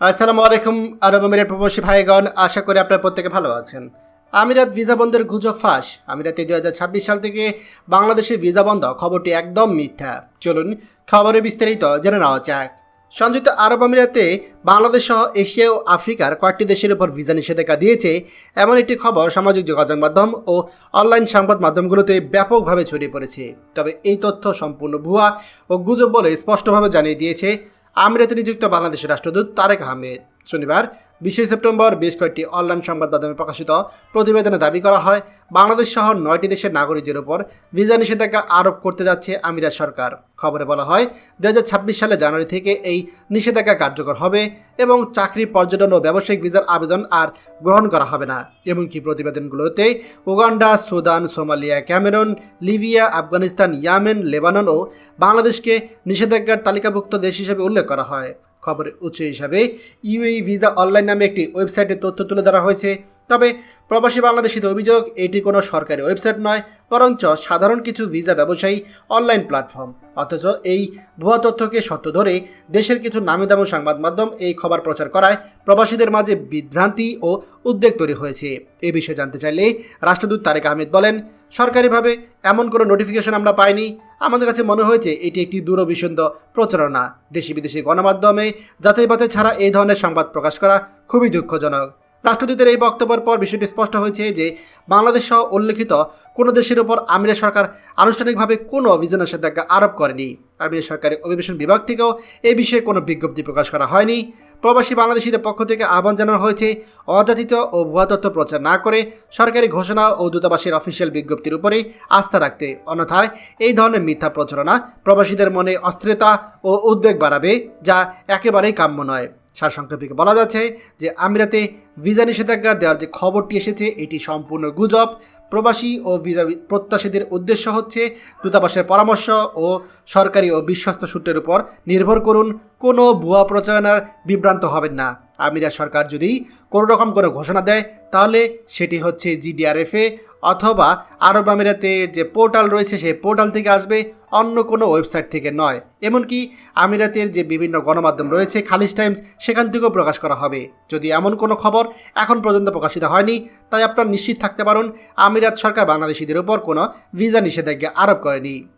আসসালামু আলাইকুম, আরব আমিরাত প্রবাসী ভাইগণ, আশা করি আপনারা প্রত্যেকে ভালো আছেন। আমিরাত ভিসা বন্ধের গুজব ফাঁস। আমিরাতে দুই হাজার ছাব্বিশ সাল থেকে বাংলাদেশে ভিসা বন্ধ, খবরটি একদম মিথ্যা। চলুন খবরে বিস্তারিত জেনে নেওয়া যাক। সংযুক্ত আরব আমিরাতে বাংলাদেশ সহ এশিয়া ও আফ্রিকার কয়েকটি দেশের উপর ভিসা নিষেধাজ্ঞা দিয়েছে। এমন একটি খবর সামাজিক যোগাযোগ মাধ্যম ও অনলাইন সংবাদ মাধ্যমগুলোতে ব্যাপকভাবে ছড়িয়ে পড়েছে। তবে এই তথ্য সম্পূর্ণ ভুয়া ও গুজব বলে স্পষ্টভাবে জানিয়ে দিয়েছে আমিরাতে নিযুক্ত বাংলাদেশের রাষ্ট্রদূত তারেক আহমেদ। শনিবার বিশে সেপ্টেম্বর, বেশ কয়েকটি অনলাইন সংবাদ মাধ্যমে প্রকাশিত প্রতিবেদনে দাবি করা হয়, বাংলাদেশ সহ নয়টি দেশের নাগরিকদের উপর ভিসা নিষেধাজ্ঞা আরোপ করতে যাচ্ছে আমিরাত সরকার। খবরে বলা হয় দু হাজার ছাব্বিশ সালে জানুয়ারি থেকে এই নিষেধাজ্ঞা কার্যকর হবে এবং চাকরি, পর্যটন ও ব্যবসায়িক ভিসার আবেদন আর গ্রহণ করা হবে না। এমনকি প্রতিবেদনগুলোতে Uganda, Sudan, Somalia, Cameroon, Libya, Afghanistan, Yemen, Lebanon ও বাংলাদেশকে নিষেধাজ্ঞার তালিকাভুক্ত দেশ হিসেবে উল্লেখ করা হয়। খবরের উৎস হিসাবে ইউএই ভিসা অনলাইন নামে একটি ওয়েবসাইটে তথ্য তুলে ধরা হয়েছে। তবে প্রবাসী বাংলাদেশিদের অভিযোগ, এটি কোনো সরকারি ওয়েবসাইট নয়, বরঞ্চ সাধারণ কিছু ভিসা ব্যবসায়ী অনলাইন প্ল্যাটফর্ম। অথচ এই ভুয়া তথ্যকে সত্য ধরে দেশের কিছু নামি দামি সংবাদ মাধ্যম এই খবর প্রচার করায় প্রবাসীদের মাঝে বিভ্রান্তি ও উদ্বেগ তৈরি হয়েছে। এ বিষয়ে জানতে চাইলে রাষ্ট্রদূত তারেক আহমেদ বলেন, সরকারিভাবে এমন কোনো নোটিফিকেশন আমরা পাইনি। আমাদের কাছে মনে হয়েছে এটি একটি দূরভিসন্ধ প্রচারণা। দেশি বিদেশি গণমাধ্যমে যাচাই বাছাই ছাড়া এই ধরনের সংবাদ প্রকাশ করা খুবই দুঃখজনক। রাষ্ট্রদূতের এই বক্তব্যের পর বিষয়টি স্পষ্ট হয়েছে যে বাংলাদেশ সহ উল্লেখিত কোনো দেশের উপর আমিরের সরকার আনুষ্ঠানিকভাবে কোনো অভিযান নিষেধাজ্ঞা আরোপ করেনি। আমিরের সরকারের অভিবেশন বিভাগ থেকেও এই বিষয়ে কোনো বিজ্ঞপ্তি প্রকাশ করা হয়নি। প্রবাসী বাংলাদেশিদের পক্ষ থেকে আহ্বান জানানো হয়েছে, অযাচিত ও ভুয়া তথ্য প্রচার না করে সরকারি ঘোষণা ও দূতাবাসের অফিসিয়াল বিজ্ঞপ্তির উপরেই আস্থা রাখতে, অন্যথায় এই ধরনের মিথ্যা প্রচারণা প্রবাসীদের মনে অস্থিরতা ও উদ্বেগ বাড়াবে, যা একেবারেই কাম্য নয়। সারসংক্ষেপে বলা যাচ্ছে যে আমিরাতে ভিসা নিষেধাজ্ঞা দেওয়ার যে খবরটি এসেছে, এটি সম্পূর্ণ গুজব। প্রবাসী ও ভিসা প্রত্যাশীদের উদ্দেশ্য হচ্ছে দূতাবাসের পরামর্শ ও সরকারি ও বিশ্বস্ত সূত্রের উপর নির্ভর করুন, কোনো ভুয়া প্রচারণার বিভ্রান্ত হবেন না। আমিরা সরকার যদি কোনো রকম কোনো ঘোষণা দেয়, তাহলে সেটি হচ্ছে জিডিআরএফএ অথবা আরব আমিরাতের যে পোর্টাল রয়েছে, সেই পোর্টাল থেকে আসবে। অন্য কোনো ওয়েবসাইট থেকে নয়। এমনকি আমিরাতের যে বিভিন্ন গণমাধ্যম রয়েছে খালিজ টাইমস, সেখান থেকেও প্রকাশ করা হবে। যদি এমন কোনো খবর এখন পর্যন্ত প্রকাশিত হয়নি, তাই আপনারা নিশ্চিত থাকতে পারুন, আমিরাত সরকার বাংলাদেশিদের উপর কোনো ভিসা নিষেধাজ্ঞা আরোপ করেনি।